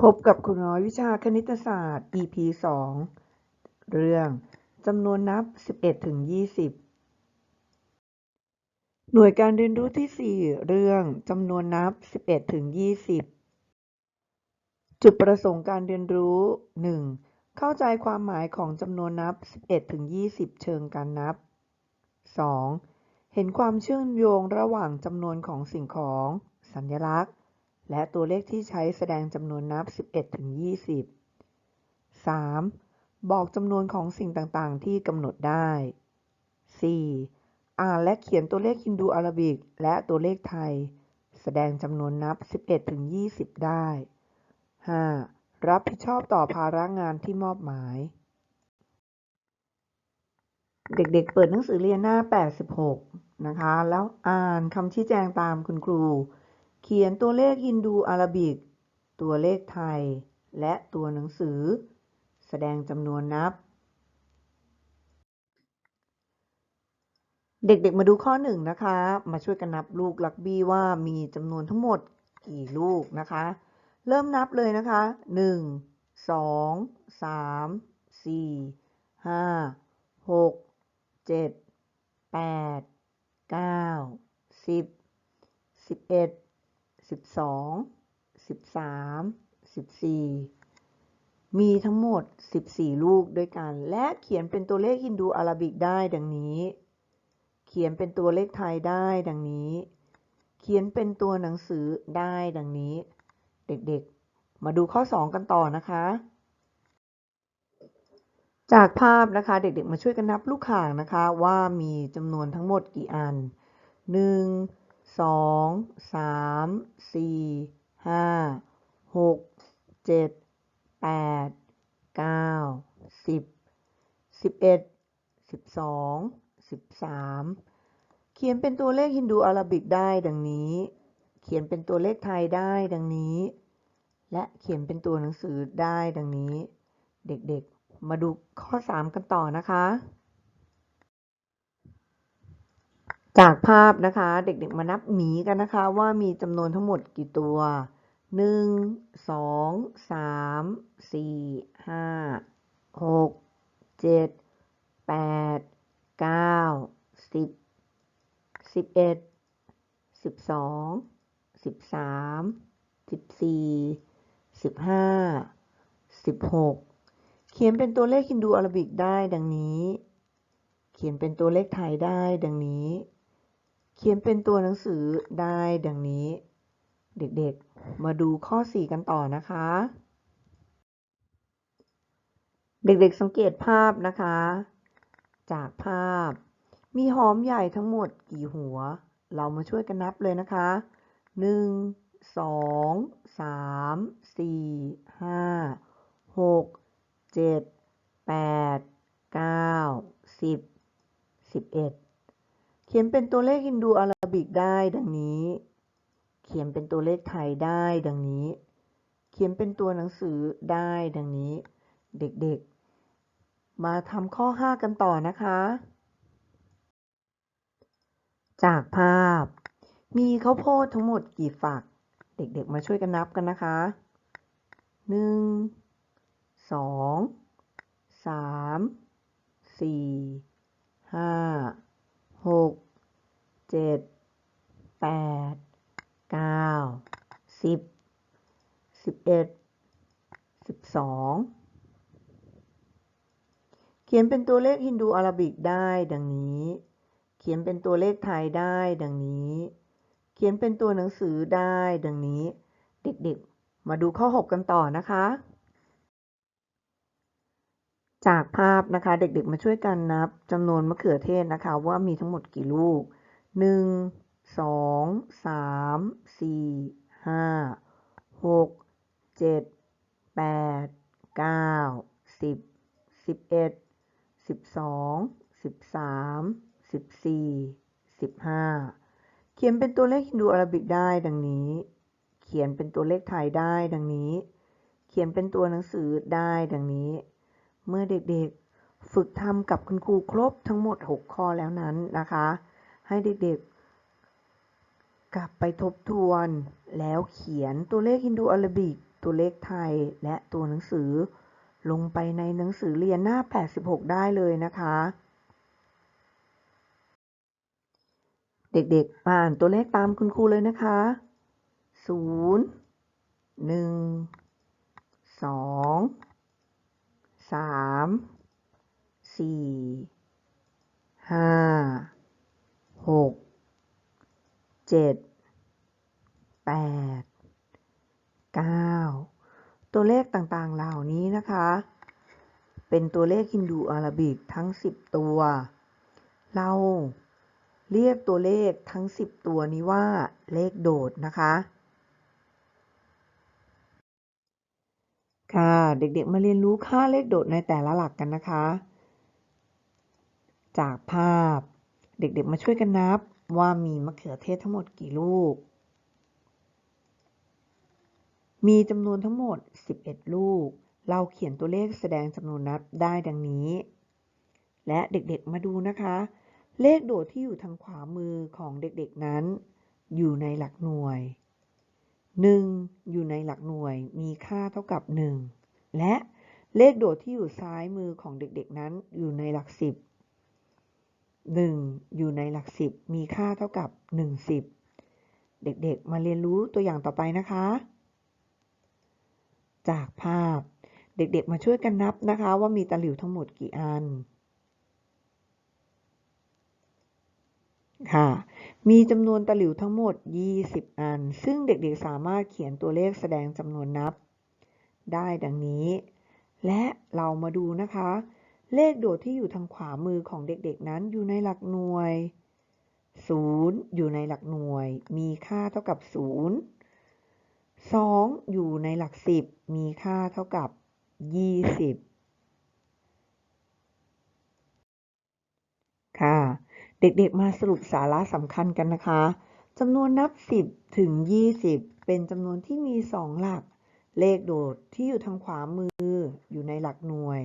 พบกับครูน้อยวิชาคณิตศาสตร์ EP 2 เรื่องจำนวนนับ 11 ถึง 20 หน่วยการเรียนรู้ที่ 4 เรื่องจำนวนนับ 11 ถึง 20 จุดประสงค์การเรียนรู้ 1. เข้าใจความหมายของจำนวนนับ 11 ถึง 20 เชิงการนับ 2. เห็นความเชื่อมโยงระหว่างจำนวนของสิ่งของ สัญลักษณ์ และตัวเลขที่ใช้แสดงจำนวนนับ 11 ถึง 20 3. บอกจำนวนของสิ่งต่างๆ ที่กำหนดได้ 4. อ่านและเขียนตัวเลขฮินดูอาราบิก และตัวเลขไทย แสดงจำนวนนับ 11 ถึง 20 ได้ 5. รับผิดชอบต่อภาระงานที่มอบหมาย เด็กๆเปิดหนังสือเรียนหน้า 86 นะคะ แล้วอ่านคำชี้แจงตามคุณครู เขียนตัวเลขฮินดูอาราบิก ตัวเลขไทย และตัวหนังสือ แสดงจำนวนนับ เด็กๆมาดูข้อหนึ่งนะคะ มาช่วยกันนับลูกลักบี้ว่ามีจำนวนทั้งหมดกี่ลูกนะคะ เริ่มนับเลยนะคะ 1 2 3 4 5 6 7 8 9 10 11 สิบสิบเอ็ดสิบสองสิบสามสิบสี่มีทั้งหมด 14 ลูกด้วยกัน และเขียนเป็นตัวเลขฮินดูอาราบิกได้ดังนี้ เขียนเป็นตัวเลขไทยได้ดังนี้ เขียนเป็นตัวหนังสือได้ดังนี้ เด็กๆ มาดูข้อ 2 กันต่อนะคะ จากภาพนะคะเด็กๆ มาช่วยกันนับลูกข่างนะคะ ว่ามีจำนวนทั้งหมดกี่อัน 1 2 3 4 5 6 7แปดเก้าสิบสิบเอ็ดสิบสองสิบสามเขียนเป็นตัวเลขฮินดูอาราบิกได้ดังนี้ เขียนเป็นตัวเลขไทยได้ดังนี้ และเขียนเป็นตัวหนังสือได้ดังนี้ เด็กๆ มาดูข้อ 3 กันต่อนะคะ จากภาพนะคะ เด็กๆมานับหมีกันนะคะ ว่ามีจำนวนทั้งหมดกี่ตัวหนึ่งสองสามสี่ห้าหกเจ็ดแปดเก้าสิบสิบเอ็ดสิบสองสิบสามสิบสี่สิบห้าสิบหกเขียนเป็นตัวเลขฮินดูอาราบิกได้ดังนี้ เขียนเป็นตัวเลขไทยได้ดังนี้ ขียนเป็นตัวหนังสือได้ดังนี้ เด็กๆ มาดูข้อ 4 กันต่อนะคะ เด็กๆสังเกตภาพนะคะ จากภาพ มีหอมใหญ่ทั้งหมดกี่หัว เรามาช่วยกันนับเลยนะคะ 1 2 3 4 5 6 7 8 9 10 11เขียนเป็นตัวเลขฮินดูอาราบิกได้ดังนี้ เขียนเป็นตัวเลขไทยได้ดังนี้ เขียนเป็นตัวหนังสือได้ดังนี้ เด็กๆ มาทำข้อ 5 กันต่อนะคะ จากภาพ มีข้าวโพดทั้งหมดกี่ฝัก เด็กๆ มาช่วยกันนับกันนะคะหนึ่งสองสามสี่ หกเจ็ดแปดเก้าสิบสิบเอ็ดสิบสองเขียนเป็นตัวเลขฮินดูอาราบิกได้ดังนี้ เขียนเป็นตัวเลขไทยได้ดังนี้ เขียนเป็นตัวหนังสือได้ดังนี้ เด็กๆ มาดูข้อ 6 กันต่อนะคะ จากภาพนะคะเด็กๆมาช่วยกันนับจำนวนมะเขือเทศนะคะ ว่ามีทั้งหมดกี่ลูก 1 2 3 4 5 6 7 8 9 10 11 12 13 14 15 เขียนเป็นตัวเลขฮินดูอาราบิกได้ดังนี้ เขียนเป็นตัวเลขไทยได้ดังนี้ เขียนเป็นตัวหนังสือได้ดังนี้ เมื่อเด็กๆ ฝึกทำกับคุณครูครบทั้งหมด 6 ข้อแล้วนั้นนะคะ ให้เด็กๆ กลับไปทบทวน แล้วเขียนตัวเลขฮินดูอาราบิก ตัวเลขไทยและตัวหนังสือ ลงไปในหนังสือเรียนหน้า 86 ได้เลยนะคะ เด็กๆมาอ่านตัวเลขตามคุณครูเลยนะคะ 0 1 2 3 4 5 6 7 8 9ตัวเลขต่างๆเหล่านี้นะคะ เป็นตัวเลขฮินดูอาราบิกทั้ง10ตัว เราเรียกตัวเลขทั้ง10ตัวนี้ว่าเลขโดดนะคะ ค่ะ เด็กๆมาเรียนรู้ค่าเลขโดดในแต่ละหลักกันนะคะ จากภาพ เด็กๆมาช่วยกันนับว่ามีมะเขือเทศทั้งหมดกี่ลูก มีจำนวนทั้งหมด 11 ลูก เราเขียนตัวเลขแสดงจำนวนนับได้ดังนี้ และเด็กๆมาดูนะคะ เลขโดดที่อยู่ทางขวามือของเด็กๆนั้น อยู่ในหลักหน่วย 1 อยู่ในหลักหน่วยมีค่าเท่ากับ 1 และเลขโดดที่อยู่ซ้ายมือของเด็กๆนั้นอยู่ในหลัก 10 1 อยู่ในหลัก 10 มีค่าเท่ากับ 10 เด็กๆ มาเรียนรู้ตัวอย่างต่อไปนะคะ จากภาพเด็กๆ มาช่วยกันนับนะคะ ว่ามีตะหลิวทั้งหมดกี่อัน ค่ะ มีจำนวนตะหลิวทั้งหมด 20 อัน ซึ่งเด็กๆสามารถเขียนตัวเลขแสดงจำนวนนับ ได้ดังนี้ และเรามาดูนะคะ เลขโดดที่อยู่ทางขวามือของเด็กๆนั้นอยู่ในหลักหน่วย 0 อยู่ในหลักหน่วย มีค่าเท่ากับ 0 2 อยู่ในหลัก 10 มีค่าเท่ากับ 20 ค่ะ เด็กๆมาสรุปสาระสำคัญกันนะคะจำนวนนับ 10 ถึง 20 เป็นจำนวนที่มี 2 หลัก เลขโดดที่อยู่ทางขวามืออยู่ในหลักหน่วย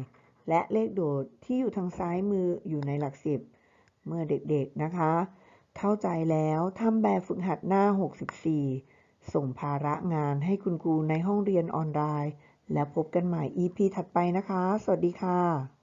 และเลขโดดที่อยู่ทางซ้ายมืออยู่ในหลัก 10 เมื่อเด็กๆนะคะ เข้าใจแล้วทำแบบฝึกหัดหน้า 64 ส่งภาระงานให้คุณครูในห้องเรียนออนไลน์ และพบกันใหม่ EP ถัดไปนะคะ สวัสดีค่ะ